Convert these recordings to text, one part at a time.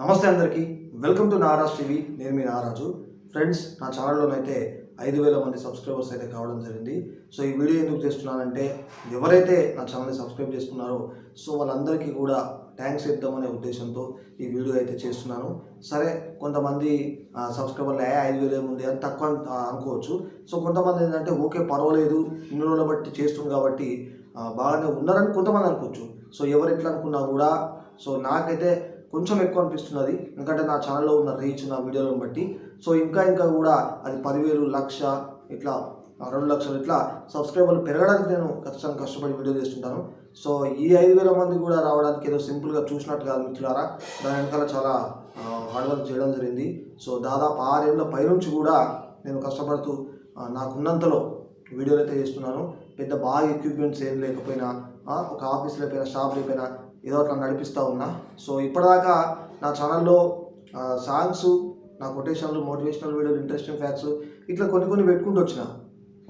నమస్తే అందరికీ. Welcome to Naraj TV నేను మీ నారాజు. ఫ్రెండ్స్ నా ఛానల్లోనైతే ఐదు వేల మంది సబ్స్క్రైబర్స్ అయితే కావడం జరిగింది. సో ఈ వీడియో ఎందుకు చేస్తున్నానంటే ఎవరైతే నా ఛానల్ని సబ్స్క్రైబ్ చేసుకున్నారో సో వాళ్ళందరికీ కూడా థ్యాంక్స్ ఇద్దామనే ఉద్దేశంతో ఈ వీడియో అయితే చేస్తున్నాను. సరే కొంతమంది సబ్స్క్రైబర్లు ఏ ఐదు వేలు ఏముంది? అని తక్కువ అనుకోవచ్చు. సో కొంతమంది ఏంటంటే ఓకే పర్వాలేదు ఇన్ని రోజులు బట్టి చేస్తుంది కాబట్టి బాగానే ఉన్నారని కొంతమంది అనుకోవచ్చు. సో ఎవరు ఎట్లా అనుకున్నా కూడా సో నాకైతే కొంచెం ఎక్కువ అనిపిస్తున్నది. ఎందుకంటే నా ఛానల్లో ఉన్న రీచ్ నా వీడియోలను బట్టి. సో ఇంకా ఇంకా కూడా అది పదివేలు లక్ష ఇట్లా రెండు లక్షలు ఇట్లా సబ్స్క్రైబర్లు పెరగడానికి నేను ఖచ్చితంగా కష్టపడి వీడియో చేస్తుంటాను. సో ఈ ఐదు వేల మంది కూడా రావడానికి ఏదో సింపుల్గా చూసినట్టు కాదు మిత్రులారా. దాని వెనకాల చాలా హార్డ్ వర్క్ చేయడం జరిగింది. సో దాదాపు ఆరేళ్ళ పైనుంచి కూడా నేను కష్టపడుతూ నాకున్నంతలో వీడియోలు అయితే చేస్తున్నాను. పెద్ద బాగా ఎక్విప్మెంట్స్ ఏం లేకపోయినా ఒక ఆఫీస్ లేకపోయినా షాప్ లేకపోయినా ఏదో అట్లా నడిపిస్తూ ఉన్నా. సో ఇప్పటిదాకా నా ఛానల్లో సాంగ్స్ నా కొటేషన్లు మోటివేషనల్ వీడియోలు ఇంట్రెస్టింగ్ ఫ్యాక్ట్స్ ఇట్లా కొన్ని కొన్ని పెట్టుకుంటూ వచ్చిన.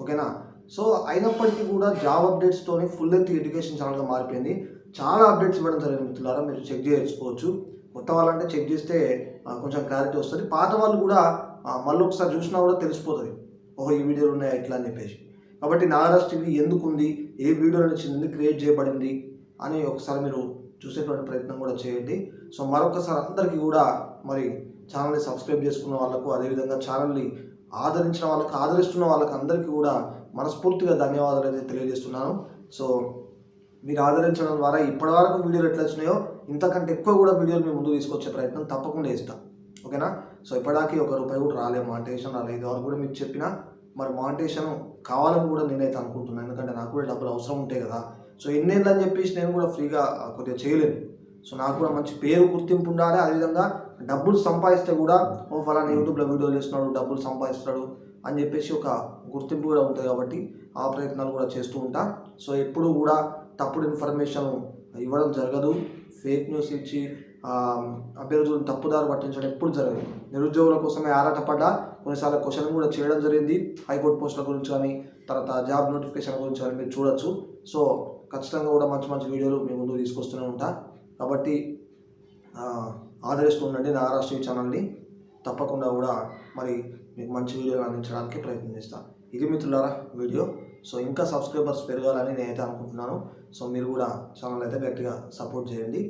ఓకేనా? సో అయినప్పటికీ కూడా జాబ్ అప్డేట్స్తోని ఫుల్ లెంత్ ఎడ్యుకేషన్ ఛానల్గా మారిపోయింది. చాలా అప్డేట్స్ ఇవ్వడం జరిగింది మిత్రులారా. మీరు చెక్ చేసుకోవచ్చు కొత్త వాళ్ళంటే చెక్ చేస్తే కొంచెం క్లారిటీ వస్తుంది. పాత వాళ్ళు కూడా మళ్ళీ ఒకసారి చూసినా కూడా తెలిసిపోతుంది. ఓహో ఈ వీడియోలు ఉన్నాయి ఇట్లా అని చెప్పేసి. కాబట్టి నాగరాజ్ టీవీ ఎందుకు ఉంది ఏ వీడియో నచ్చింది? ఎందుకు క్రియేట్ చేయబడింది? అని ఒకసారి మీరు చూసేటువంటి ప్రయత్నం కూడా చేయండి. సో మరొకసారి అందరికీ కూడా మరి ఛానల్ని సబ్స్క్రైబ్ చేసుకున్న వాళ్ళకు అదేవిధంగా ఛానల్ని ఆదరించిన వాళ్ళకి ఆదరిస్తున్న వాళ్ళకి అందరికీ కూడా మనస్ఫూర్తిగా ధన్యవాదాలు అయితే తెలియజేస్తున్నాను. సో మీరు ఆదరించడం ద్వారా ఇప్పటివరకు వీడియోలు ఎట్లా వచ్చినాయో ఇంతకంటే ఎక్కువ కూడా వీడియోలు మీ ముందు తీసుకొచ్చే ప్రయత్నం తప్పకుండా చేస్తాం. ఓకేనా? సో ఇప్పటిదాకా ఒక రూపాయి కూడా రాలేదు మానిటేషన్ రాలేదు. ఇదివరకు కూడా మీకు చెప్పిన మరి మానిటేషన్ కావాలని కూడా నేనైతే అనుకుంటున్నాను. ఎందుకంటే నాకు కూడా డబ్బులు అవసరం ఉంటాయి కదా సో ఎన్నేళ్ళు అని చెప్పేసి నేను కూడా ఫ్రీగా కొద్దిగా చేయలేను. సో నాకు కూడా మంచి పేరు గుర్తింపు ఉండాలి. అదేవిధంగా డబ్బులు సంపాదిస్తే కూడా ఓ ఫలానా యూట్యూబ్లో వీడియోలు చేస్తున్నాడు డబ్బులు సంపాదిస్తున్నాడు అని చెప్పేసి ఒక గుర్తింపు కూడా ఉంటుంది కాబట్టి ఆ ప్రయత్నాలు కూడా చేస్తూ ఉంటా. సో ఎప్పుడు కూడా తప్పుడు ఇన్ఫర్మేషన్ ఇవ్వడం జరగదు. ఫేక్ న్యూస్ ఇచ్చి అభ్యర్థులను తప్పుదారు పట్టించడం ఎప్పుడు జరగదు. నిరుద్యోగుల కోసమే ఆరాటపడ్డా కొన్నిసార్లు క్వశ్చన్ కూడా చేయడం జరిగింది. హైకోర్టు పోస్టుల గురించి కానీ తర్వాత జాబ్ నోటిఫికేషన్ గురించి కానీ మీరు చూడొచ్చు. సో ఖచ్చితంగా కూడా మంచి మంచి వీడియోలు మీ ముందు తీసుకొస్తూనే ఉంటా. కాబట్టి ఆదరిస్తూ ఉండండి నా రాష్ట్రీయ ఛానల్ని. తప్పకుండా కూడా మరి మీకు మంచి వీడియోలు అందించడానికి ప్రయత్నం చేస్తాను ఇది మిత్రులారా వీడియో. సో ఇంకా సబ్స్క్రైబర్స్ పెరగాలని నేనైతే అనుకుంటున్నాను. సో మీరు కూడా ఛానల్ అయితే గట్టిగా సపోర్ట్ చేయండి.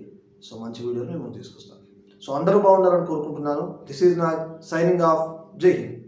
సో మంచి వీడియోలు మేము తీసుకొస్తాను సో అందరూ బాగుండాలని కోరుకుంటున్నాను. దిస్ ఈజ్ నా సైనింగ్ ఆఫ్ జై హింద్